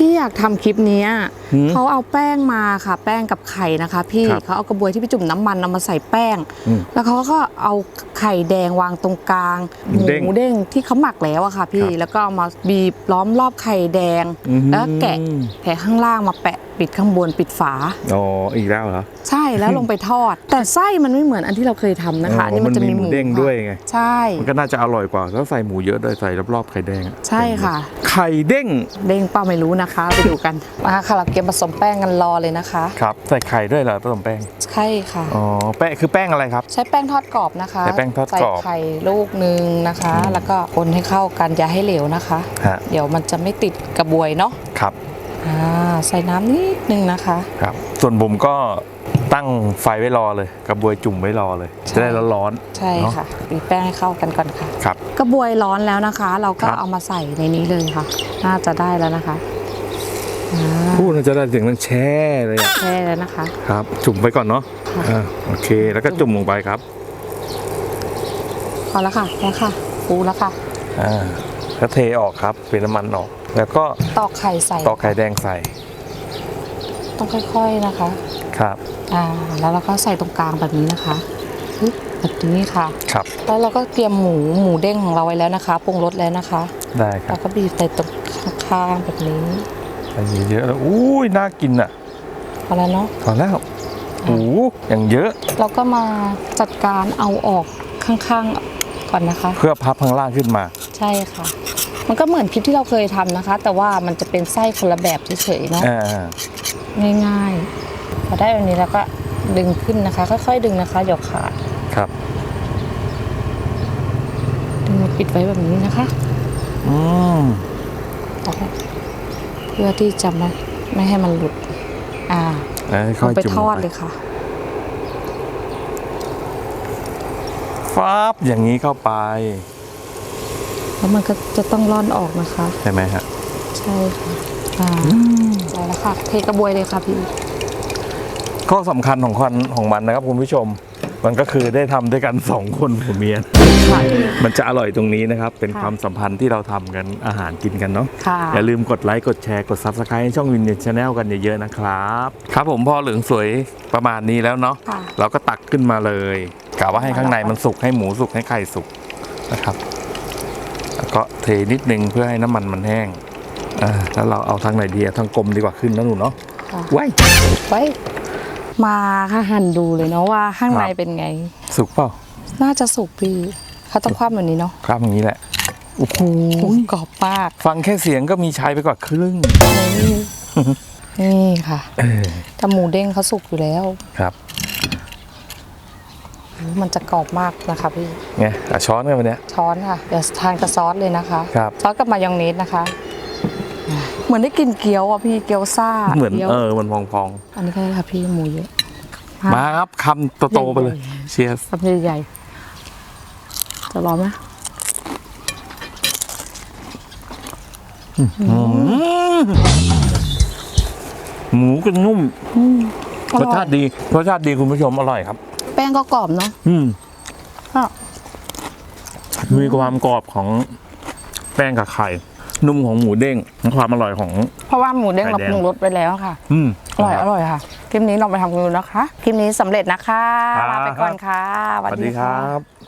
พี่อยากทำคลิปนี้ เขาเอาแป้งมาค่ะ แป้งกับไข่นะคะ พี่ครับเขาเอากระบวยที่ไปจุ่มน้ำมันเอามาใส่แป้งอืมแล้วเขาก็เอาไข่แดงวางตรงกลางหมูเด้งหมูเด้งที่เขาหมักแล้วอะค่ะ พี่ครับแล้วก็เอามาบีบล้อมรอบไข่แดงอืมแล้วก็แกะแผะข้างล่างมาแปะปิดข้างบนปิดฝาอ๋ออีกแล้วเหรอใช่แล้วลงไปทอด แต่ไส้มันไม่เหมือนอันที่เราเคยทำนะคะอันนี้มันจะมีหมูเด้งค่ะด้วยไงใช่มันก็น่าจะอร่อยกว่าแล้วใส่หมูเยอะด้วยใส่รอบๆไข่แดงอะใช่ค่ะ ไข่เด้งเด้งเปล่าไม่รู้นะคะไปดูกันมาค่ะเราเตรียมผสมแป้งกันรอเลยนะคะ ครับใส่ไข่ด้วยเหรอผสมแป้งใช่ค่ะ อ๋อแป้งคือแป้งอะไรครับ ใช้แป้งทอดกรอบนะคะใช้แป้งทอดกรอบใส่ไข่ลูกหนึ่งนะคะ แล้วก็คนให้เข้ากันอย่าให้เหลวนะคะ ฮะ เดี๋ยวมันจะไม่ติดกระบวยเนาะครับอ่าใส่น้ำนิดนึงนะคะ ครับ ส่วนผมก็ตั้งไฟไว้รอเลยกระบวยจุ่มไว้รอเลย ใช่ จะได้ร้อนใช่ค่ะตีแป้งให้เข้ากันก่อนค่ะๆครับ กระบวยร้อนแล้วนะคะ เราก็ครับ เอามาใส่ในนี้เลยค่ะ น่าจะได้แล้วนะคะอ่า พูดน่าจะได้เสียงนังแช่เลยอะแช่แล้วนะคะ ครับ จุ่มไปก่อนเนาะค่ะอ่าโอเค แล้วก็จุ่มลงไปครับพอแล้วค่ะแล้วค่ะฟูแล้วค่ะอ่าแล้วเทออกครับเป็นน้ำมันออก แล้วก็ตอกไข่ใส่ ตอกไข่แดงใส่ ต้องค่อยๆนะคะ ครับ อ่า แล้วเราก็ใส่ตรงกลางแบบนี้นะคะปึ๊บแบบนี้ค่ะ ครับ แล้วเราก็เตรียมหมูหมูเด้งของเราไว้แล้วนะคะปรุงรสแล้วนะคะ ได้ครัแล้บวก็บีบใส่ตรงข้างๆแบบนี้ ใส่เยอะๆแล้วอุ้ยน่ากินอะพอแล้วเนาะพอแล้วโอ้โหอย่างเยอะ เราก็มาจัดการเอาออกข้างๆก่อนนะคะ เพื่อพับข้างล่างขึ้นมา ใช่ค่ะ มันก็เหมือนคลิปที่เราเคยทำนะคะ แต่ว่ามันจะเป็นไส้คนละแบบเฉยๆเนาะอ่าง่ายๆพอได้แบบนี้แล้วก็ดึงขึ้นนะคะ ค่อยๆดึงนะคะอย่าขาดครับดึงมาปิดไว้แบบนี้นะคะ อืมเพื่อที่จะไม่ไม่ให้มันหลุด อ่าแล้วลค่องยไปจุ่มทอดลงเลยค่ะฟ้าบอย่างนี้เข้าไปแล้วมันก็จะต้องร่อนออกนะคะ ใช่ไหมฮะ ใช่ค่ะอ่าได้แล้วค่ะ เทกระบวยเลยค่ะพี่ ข้อสำคัญของควันของมันนะครับคุณผู้ชม มันก็คือได้ทำด้วยกันสองคนผัวเมียค่ะมันจะอร่อยตรงนี้นะครับ เป็นค่ะความสัมพันธ์ที่เราทำกันอาหารกินกันเนาะค่ะอย่าลืมกดไลค์กดแชร์กด Subscribe ให้ช่องวินเน c ช a แนลกันเยอะๆนะครับ ครับผมพอเหลืองสวยประมาณนี้แล้วเนาะค่ะเราก็ตักขึ้นมาเลยกะว่าให้ข้างในมันสุกให้หมูสุกให้ไข่สุกนะครับแล้วก็เทนิดนึงเพื่อให้น้ำมันมันแห้งอ่าแล้วเราเอาทางไหนดีอะทางกลมดีกว่าขึ้นนะหนูเนาะค่ะไว้ไว้ มาค่ะหั่นดูเลยเนาะว่าข้างในครับเป็นไง สุกเปล่าน่าจะสุกพี่เขาต้องคว่ำแบบนี้เนาะครับอย่างนี้แหละโอ้โหโอ้ยกรอบมาก ฟังแค่เสียงก็มีชัยไปกว่าครึ่งนี่นี่ค่ะเออแต่หมูเด้งเขาสุกอยู่แล้วครับมันจะกรอบมากนะคะพี่ไงอะช้อนกันวันเนี้ยช้อนค่ะเดี๋ยวทานกับซอสเลยนะคะครับซอสกับมายองเนสนะคะ เหมือนได้กินเกี๊ยวอะพี่เกี๊ยวซ่าเหมือนกี๊ยวเออมันพองอันนี้ก็ได้ค่ะพี่หมูเยอะๆมาครับคำโตๆไปเลยเชียร์คำใหญ่ๆจะร้อนไหมหมูก็นุ่มอรสร่อยชาติดีรสชาติดีคุณผู้ชมอร่อยครับ แป้งก็กรอบเนาะอืมอะมีความกรอบของแป้งกับไข่ นุ่มของหมูเด้งความอร่อยของ เพราะว่าหมูเด้งไข่เราแดง ปรุงรสไปแล้วค่ะ อืม อร่อยอร่อยค่ะ คลิปนี้ลองไปทำกันดูนะคะ คลิปนี้สำเร็จนะคะครับลาไปก่อนค่ะ สวัสดีครับ